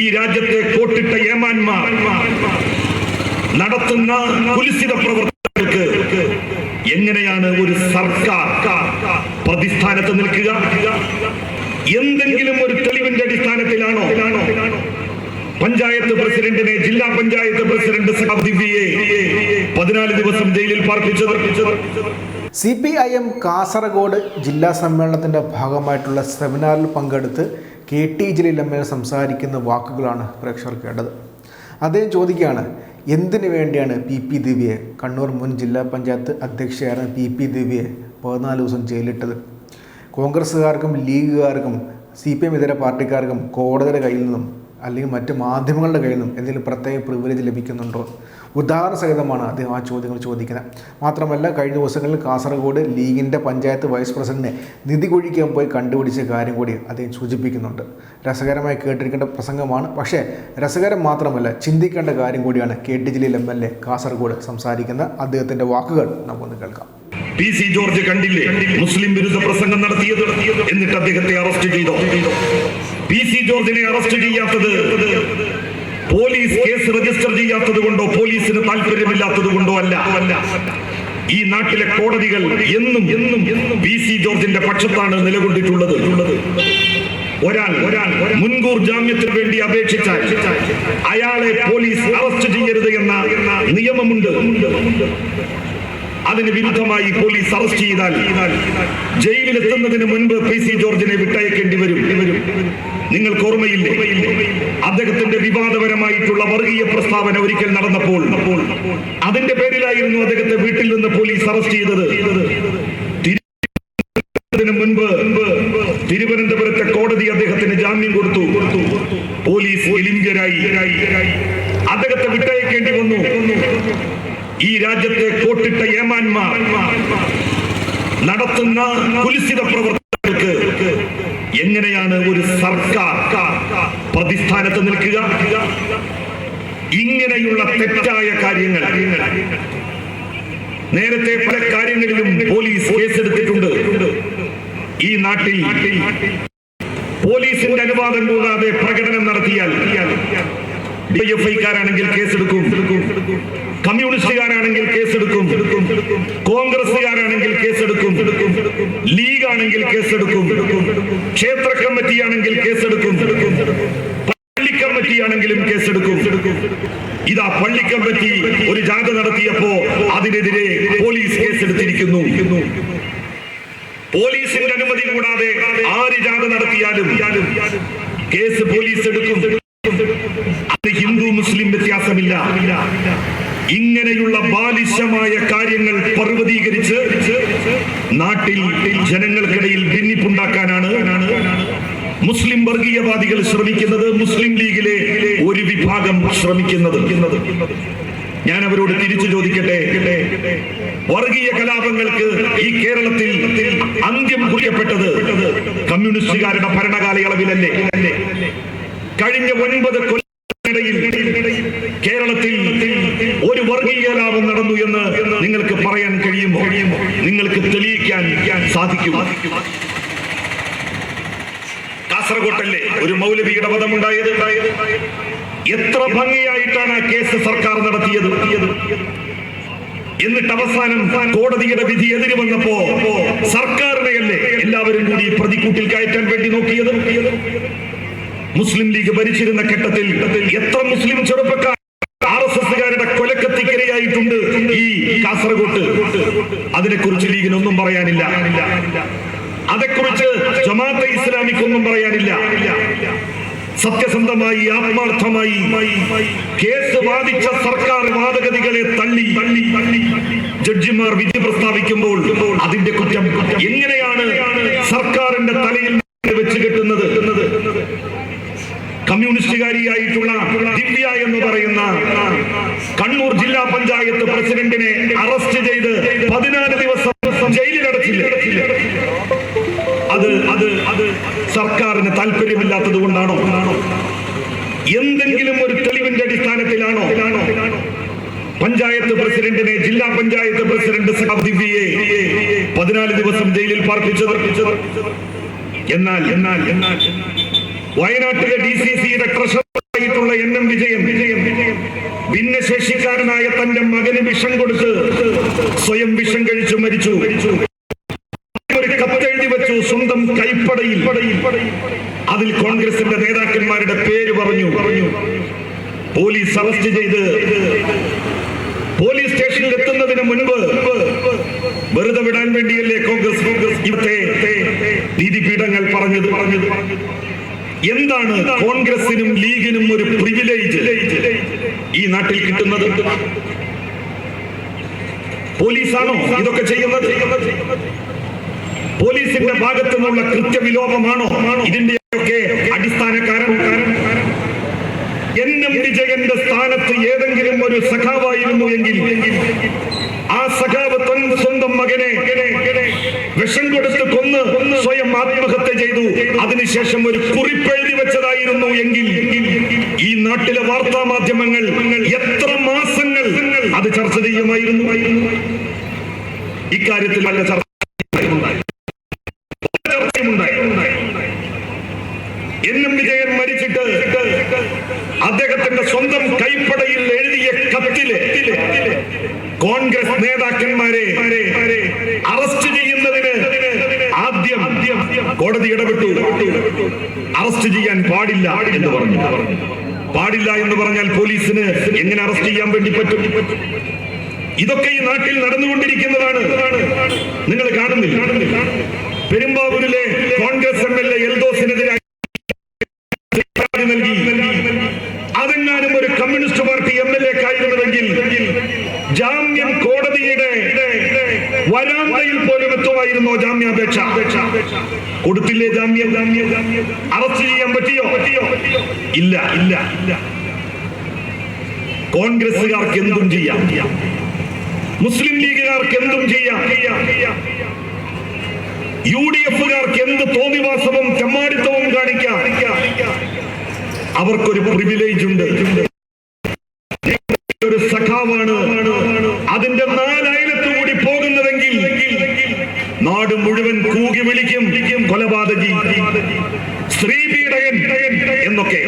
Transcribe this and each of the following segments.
ഈ രാജ്യത്തെ കോട്ടിട്ട ഏമാന്മാർ നടത്തുന്ന കുലിസിത പ്രവർത്തനങ്ങൾക്ക് എങ്ങനെയാണ് ഒരു സർക്കാർ പ്രതിസ്ഥാനത്ത് നിൽക്കുക? എന്തെങ്കിലും ഒരു തെളിവിന്റെ അടിസ്ഥാനത്തിലാണോ? പഞ്ചായത്ത് പ്രസിഡന്റിനെ ജില്ലാ പഞ്ചായത്ത് പ്രസിഡന്റ് ദിവ്യയെ പതിനാല് ദിവസം ജയിലിൽ പാർപ്പിച്ചത്? C P I M Kasaragod ജില്ലാ സമ്മേളനത്തിന്റെ ഭാഗമായിട്ടുള്ള സെമിനാറിൽ പങ്കെടുത്ത് കെ ടി എൽ സംസാരിക്കുന്ന വാക്കുകളാണ് പ്രേക്ഷകർ കേട്ടത്. അദ്ദേഹം ചോദിക്കുകയാണ് എന്തിനു വേണ്ടിയാണ് പി പി ദിവ്യയെ കണ്ണൂർ മുൻ ജില്ലാ പഞ്ചായത്ത് അധ്യക്ഷയായിരുന്ന പി പി ദിവ്യയെ പതിനാല് ദിവസം ജയിലിട്ടത് കോൺഗ്രസ്സുകാർക്കും ലീഗുകാർക്കും സി പി എം ഇതര പാർട്ടിക്കാർക്കും കോടതിയുടെ കയ്യിൽ നിന്നും അല്ലെങ്കിൽ മറ്റ് മാധ്യമങ്ങളുടെ കയ്യിൽ നിന്നും എന്തെങ്കിലും പ്രത്യേക പ്രിവിലേജ് ലഭിക്കുന്നുണ്ടോ? ഉദാഹരണ സഹിതമാണ് അദ്ദേഹം ആ ചോദ്യങ്ങൾ ചോദിക്കുന്നത്. മാത്രമല്ല കഴിഞ്ഞ ദിവസങ്ങളിൽ കാസർഗോഡ് ലീഗിന്റെ പഞ്ചായത്ത് വൈസ് പ്രസിഡന്റിനെ നിധി കുഴിക്കാൻ പോയി കണ്ടുപിടിച്ച കാര്യം കൂടി അദ്ദേഹം സൂചിപ്പിക്കുന്നുണ്ട്. രസകരമായി കേട്ടിരിക്കേണ്ട പ്രസംഗമാണ്. പക്ഷേ രസകരം മാത്രമല്ല ചിന്തിക്കേണ്ട കാര്യം കൂടിയാണ് K T Jaleel M L A Kasaragod സംസാരിക്കുന്ന അദ്ദേഹത്തിന്റെ വാക്കുകൾ. നമുക്കൊന്ന് കേൾക്കാം. പി സി ജോർജ് കണ്ടില്ലേ? മുസ്ലിം വിരുദ്ധ പ്രസംഗം നടത്തിയത്? എന്നിട്ട് അദ്ദേഹത്തെ അറസ്റ്റ് ചെയ്തോ? പി സി ജോർജിനെ അറസ്റ്റ് ചെയ്യാത്തത് പോലീസ് കേസ് രജിസ്റ്റർ ചെയ്യാത്തത് കൊണ്ടോ പോലീസിന് താല്പര്യമില്ലാത്തത് കൊണ്ടോ അല്ല. അല്ല ഈ നാട്ടിലെ കോടതികൾ എന്നും എന്നും പി സി ജോർജിന്റെ പക്ഷത്താണ് നിലകൊണ്ടിട്ടുള്ളത്. ഒരാൾ ഒരാൾ മുൻകൂർ ജാമ്യത്തിന് വേണ്ടി അപേക്ഷിച്ചാൽ അയാളെ പോലീസ് അറസ്റ്റ് ചെയ്യരുത് എന്ന നിയമമുണ്ട്. അതിന് വിരുദ്ധമായി പോലീസ് അറസ്റ്റ് ചെയ്താൽ ജയിലിലെത്തുന്നതിന് മുൻപ് പി സി ജോർജിനെ വിട്ടയക്കേണ്ടി വരും. നിങ്ങൾക്ക് ഓർമ്മയില്ലേ? അദ്ദേഹത്തിന്റെ വിവാദപരമായിട്ടുള്ള വർഗീയ പ്രസ്താവന ഒരിക്കൽ നടന്നപ്പോൾ അതിന്റെ പേരിലായിരുന്നു അദ്ദേഹത്തെ വീട്ടിൽ നിന്ന് പോലീസ് അറസ്റ്റ് ചെയ്തത്. മുൻപ് തിരുവനന്തപുരത്തെ കോടതി അദ്ദേഹത്തിന് ജാമ്യം കൊടുത്തു. പോലീസ് എലിംഗരായി. അദ്ദേഹത്തെ വിട്ടയക്കേണ്ടി വന്നു. ഈ രാജ്യത്തെ കോട്ടിട്ട ഏമാന്മാർ നടത്തുന്ന കുലിസിത പ്രവർത്തനങ്ങൾക്ക് എങ്ങനെയാണ് ഒരു സർക്കാർ പ്രതിസ്ഥാനത്ത് നിൽക്കുക? ഇങ്ങനെയുള്ള തെറ്റായ കാര്യങ്ങൾ. നേരത്തെ പല കാര്യങ്ങളിലും പോലീസ് കേസെടുത്തിട്ടുണ്ട്. ഈ നാട്ടിൽ പോലീസിന്റെ അനുവാദം കൂടാതെ പ്രകടനം നടത്തിയാൽ ഡിഎഫ്ഐക്കാരാണെങ്കിൽ കേസെടുക്കും. കമ്മ്യൂണിസ്റ്റുകാരാണെങ്കിൽ കേസെടുക്കും. കോൺഗ്രസുകാരാണെങ്കിൽ കേസെടുക്കും. ലീഗാണെങ്കിൽ കേസെടുക്കും. ക്ഷേത്ര കമ്മിറ്റി ആണെങ്കിൽ കേസെടുക്കും. പള്ളി കമ്മിറ്റി ആണെങ്കിലും കേസെടുക്കും. ഇതാ പള്ളി കമ്മിറ്റി ഒരു ജാഥ നടത്തിയപ്പോ അതിനെതിരെ പോലീസ് കേസെടുത്തിരിക്കുന്നു. പോലീസിന്റെ അനുമതി കൂടാതെ ആര് ജാഥ നടത്തിയാലും കേസ് പോലീസ് എടുക്കും. അത് ഹിന്ദു മുസ്ലിം വ്യത്യാസമില്ല. ഇങ്ങനെയുള്ള ബാലിശമായ കാര്യങ്ങൾ പർവതീകരിച്ച് നാട്ടിൽ ജനങ്ങൾക്കിടയിൽ ഭിന്നിപ്പുണ്ടാക്കാനാണ് മുസ്ലിം വർഗീയവാദികൾ ശ്രമിക്കുന്നത് മുസ്ലിം ലീഗിലെ ഒരു വിഭാഗം ശ്രമിക്കുന്നത്. ഞാൻ അവരോട് തിരിച്ചു ചോദിക്കട്ടെ? വർഗീയ കലാപങ്ങൾക്ക് ഈ കേരളത്തിൽ അന്ത്യം കുറിക്കപ്പെട്ടത് കമ്മ്യൂണിസ്റ്റുകാരുടെ ഭരണകാലയളവിലല്ലേ? കഴിഞ്ഞ ഒൻപത് കേരളത്തിൽ ഒരു വർഗീയ ലാഭം നടന്നു എന്ന് നിങ്ങൾക്ക് പറയാൻ കഴിയുമോ? നിങ്ങൾക്ക് തെളിയിക്കാൻ സാധിക്കും കാസർഗോട്ടല്ലേ ഒരു മൗലവിയുടെ ഉണ്ടായത് എത്ര ഭംഗിയായിട്ടാണ് ആ കേസ് സർക്കാർ നടത്തിയത്? എന്നിട്ട് അവസാനം കോടതിയുടെ വിധി എതിര് വന്നപ്പോ സർക്കാരിനെയല്ലേ എല്ലാവരും കൂടി പ്രതിക്കൂട്ടിൽ കയറ്റാൻ വേണ്ടി നോക്കിയത്? മുസ്ലിം ലീഗ് ഭരിച്ചിരുന്ന ഘട്ടത്തിൽ എത്ര മുസ്ലിം ചെറുപ്പക്കാർ ആർ എസ് എസുകാരുടെ കൊലക്കത്തിക്കിരയായിട്ടുണ്ട് ഈ കാസർഗോട്ട്. അതിനെക്കുറിച്ച് ലീഗിനൊന്നും പറയാനില്ല. അതേക്കുറിച്ച് ജമാഅത്തെ ഇസ്ലാമിക്കൊന്നും പറയാനില്ല. സത്യസന്ധമായി ആത്മാർത്ഥമായി കേസ് വാദിച്ച സർക്കാർ വാദഗതികളെ തള്ളി ജഡ്ജിമാർ വിധി പ്രസ്താവിക്കുമ്പോൾ അതിന്റെ കുറ്റം എങ്ങനെയാണ് സർക്കാരിന്റെ തലയിൽ സർക്കാരിന് താല്പര്യമില്ലാത്തത് കൊണ്ടാണോ? എന്തെങ്കിലും ഒരു തെളിവിന്റെ അടിസ്ഥാനത്തിലാണോ? പഞ്ചായത്ത് പ്രസിഡന്റിനെ ജില്ലാ പഞ്ചായത്ത് പ്രസിഡന്റ് ദിവ്യയെ പതിനാല് ദിവസം ജയിലിൽ പാർപ്പിച്ചത് എന്നാൽ എന്നാൽ എന്നാൽ വയനാട്ടിലെ ഡി സി സിയുടെ ട്രഷറായിട്ടുള്ള എൻ എം വിജയൻ ഭിന്നശേഷിക്കാരനായ തന്റെ മകന് വിഷം കൊടുത്ത് സ്വയം വിഷം കഴിച്ചു മരിച്ചു. സ്വന്തം അതിൽ കോൺഗ്രസിന്റെ നേതാക്കന്മാരുടെ പേര് പറഞ്ഞു. പറഞ്ഞു പോലീസ് അറസ്റ്റ് ചെയ്ത് പോലീസ് സ്റ്റേഷനിൽ എത്തുന്നതിന് മുൻപ് വെറുതെ വിടാൻ വേണ്ടിയല്ലേ കോൺഗ്രസ് കോൺഗ്രസ് നീതിപീഠങ്ങൾ പറഞ്ഞത്? പറഞ്ഞത് എന്താണ് കോൺഗ്രസിനും ലീഗിനും ഒരു പ്രിവിലേജ് ഈ നാട്ടിൽ കിട്ടുന്നത്? പോലീസാണോ ഇതൊക്കെ ചെയ്യുന്നത്? പോലീസിന്റെ ഭാഗത്തു നിന്നുള്ള കൃത്യവിലോപമാണോ? ഇതിന്റെ ഒക്കെ അടിസ്ഥാന കാരണം എൻ എം വിജയന്റെ സ്ഥാനത്ത് ഏതെങ്കിലും ഒരു സഖാവായിരുന്നു എങ്കിൽ ആ സഖാവ് തൻ സ്വന്തം മകനെ വിഷം കൊടുത്ത് കൊന്ന് സ്വയം ആത്മഹത്യ ചെയ്തു. അതിനുശേഷം ഒരു കുറിപ്പെഴുതി വെച്ചതായിരുന്നു എങ്കിൽ ഈ നാട്ടിലെ വാർത്താ മാധ്യമങ്ങൾ എത്ര മാസങ്ങൾ അത് ചർച്ച ചെയ്യുമായിരുന്നു? ഇക്കാര്യത്തിൽ നല്ല ചർച്ചയുണ്ടായി അദ്ദേഹത്തിന്റെ സ്വന്തം കൈപ്പടയിൽ എഴുതിയ കത്തിൽ കോൺഗ്രസ് നേതാക്കന്മാരെ അറസ്റ്റ് ചെയ്യുന്നതിന് ആദ്യം കോടതി ഇടപെട്ടു. അറസ്റ്റ് ചെയ്യാൻ പാടില്ല എന്ന് പറഞ്ഞു. പാടില്ല എന്ന് പറഞ്ഞാൽ പോലീസിന് എങ്ങനെ അറസ്റ്റ് ചെയ്യാൻ വേണ്ടി പറ്റും? ഇതൊക്കെ ഈ നാട്ടിൽ നടന്നുകൊണ്ടിരിക്കുന്നതാണ്. നിങ്ങൾ കാണുന്നില്ല. പെരുമ്പാവൂരിലെ കോൺഗ്രസ് എം എൽ എ എൽദോസിനെതിരെ നൽകി അതെങ്ങാനും ഒരു കമ്മ്യൂണിസ്റ്റ് പാർട്ടി എം എൽ എക്കായിരുന്നുവെങ്കിൽ ജാമ്യം കോടതിയുടെ വരാന്തയിൽ പോലും എത്തുമായിരുന്നോ ജാമ്യാപേക്ഷ. കൊടുത്തില്ലേ ജാമ്യം? അറസ്റ്റ് ചെയ്യാൻ പറ്റിയോ? ഇല്ല ഇല്ല. ഇല്ല കോൺഗ്രസുകാർക്ക് എന്തും ചെയ്യാം. മുസ്ലിം ലീഗുകാർക്ക് എന്തും ചെയ്യാം. യു ഡി എഫുകാർക്ക് എന്ത് തോന്നിവാസവും ചമ്മാടിത്തവും കാണിക്കാം. അവർക്കൊരു പ്രിവിലേജ് ഉണ്ട്. ഒരു സഖാവാണ് അതിന്റെ നാലയലത്ത് കൂടി പോകുന്നതെങ്കിൽ നാട് മുഴുവൻ കൂകി വിളിക്കും കൊലപാതകി. സ്ത്രീ പീഡകൻ എന്നൊക്കെ.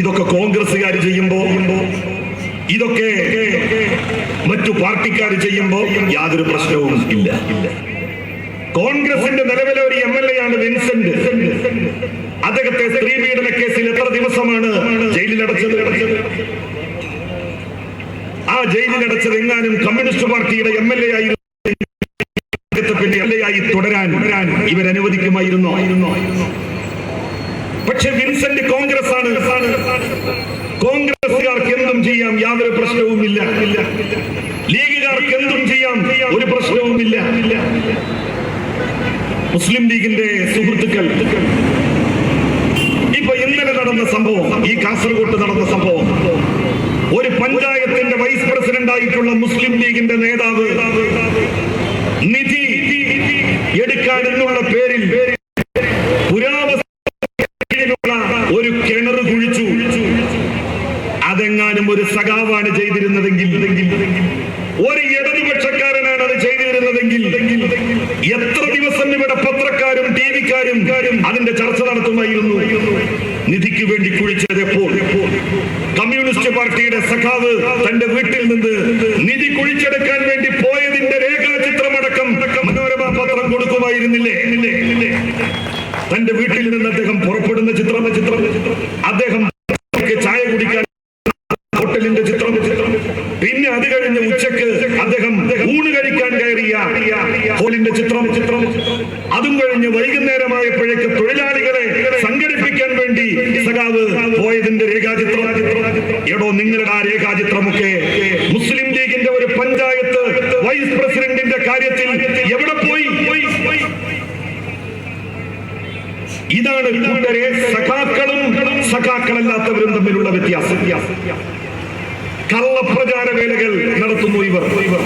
ഇതൊക്കെ കോൺഗ്രസ്സുകാർ ചെയ്യുമ്പോ ഇതൊക്കെ മറ്റു പാർട്ടിക്കാർ ചെയ്യുമ്പോ യാതൊരു പ്രശ്നവും ഇല്ല. കോൺഗ്രസിന്റെ നിലവിലെ ഒരു എം എൽ എ ആണ് വിൻസെന്റ്. അദ്ദേഹത്തെ സ്ത്രീ പീഡന കേസിൽ എത്ര ദിവസമാണ് ജയിലിലടച്ചത്? ആ ജയിലിലടച്ചത് എങ്ങാനും കമ്മ്യൂണിസ്റ്റ് പാർട്ടിയുടെ എം എൽ എ ആയിരുന്നു. ആയി തുടരാൻ ഇവർ അനുവദിക്കുമായിരുന്നോ. പക്ഷെ വിൻസെന്റ് കോൺഗ്രസ് ആണ് കോൺഗ്രസുകാർക്ക് എന്തും ചെയ്യാം യാതൊരു പ്രശ്നവുമില്ല. ലീഗുകാർക്ക് എന്തും ചെയ്യാം ഒരു പ്രശ്നവുമില്ല. മുസ്ലിം ലീഗിന്റെ സുഹൃത്തുക്കൾ ഇപ്പൊ ഇന്നലെ നടന്ന സംഭവം ഈ കാസർഗോഡ് നടന്ന സംഭവം ഒരു പഞ്ചായത്തിന്റെ വൈസ് പ്രസിഡന്റ് ആയിട്ടുള്ള മുസ്ലിം ലീഗിന്റെ നേതാവ് നിധി എടുക്കാൻ എന്നുള്ള പേരിൽ പുരാവസ്ഥയിലുള്ള ഒരു കിണർ കുഴിച്ചു. അതെങ്ങാനും ഒരു സഖാവാണ് ചെയ്തിരുന്നതെങ്കിൽ ഒരു ഇടതുപക്ഷക്കാരനാണ് അത് ചെയ്തിരുന്നതെങ്കിൽ എത്ര ദിവസം ഇവിടെ പത്രക്കാരും ടി വിക്കാരും അതിന്റെ ചർച്ച നടത്തുമായിരുന്നു. നിധിക്ക് വേണ്ടി കുഴിച്ചത് എപ്പോൾ? കമ്മ്യൂണിസ്റ്റ് പാർട്ടിയുടെ സഖാവ് തന്റെ വീട്ടിൽ നിന്ന് നിധി കുഴിച്ചെടുക്കാൻ വേണ്ടി പത്രം കൊടുക്കുമായിരുന്നില്ലേ തന്റെ വീട്ടിൽ നിന്ന് അദ്ദേഹം പുറപ്പെടുന്ന ചിത്രം ചിത്രം അദ്ദേഹം ചായ കുടിക്കാൻ ഹോട്ടലിന്റെ ചിത്രം. പിന്നെ അത് കഴിഞ്ഞ് ഉച്ചയ്ക്ക് അദ്ദേഹം ഊണ് കഴിക്കാൻ കയറിയ ഹോളിന്റെ ചിത്രം ചിത്രം. അതും കഴിഞ്ഞ് വൈകുന്നേരമായപ്പോഴേക്ക് തൊഴിലാളികളെ സംഘടിപ്പിക്കാൻ വേണ്ടി സഖാവ് പോയതിന്റെ രേഖാചിത്രം. എടോ നിങ്ങളുടെ ആ രേഖാചിത്രമൊക്കെ മുസ്ലിം ലീഗിന്റെ ഒരു പഞ്ചായത്ത് വൈസ് പ്രസിഡന്റിന്റെ കാര്യത്തിൽ എവിടെ പോയി ഇതാണ് കൂട്ടരെ സഖാക്കളും സഖാക്കളല്ലാത്തവരും തമ്മിലുള്ള വ്യത്യാസം. കള്ളപ്രചാര വേലകൾ നടത്തുന്നു ഇവർ ഇവർ.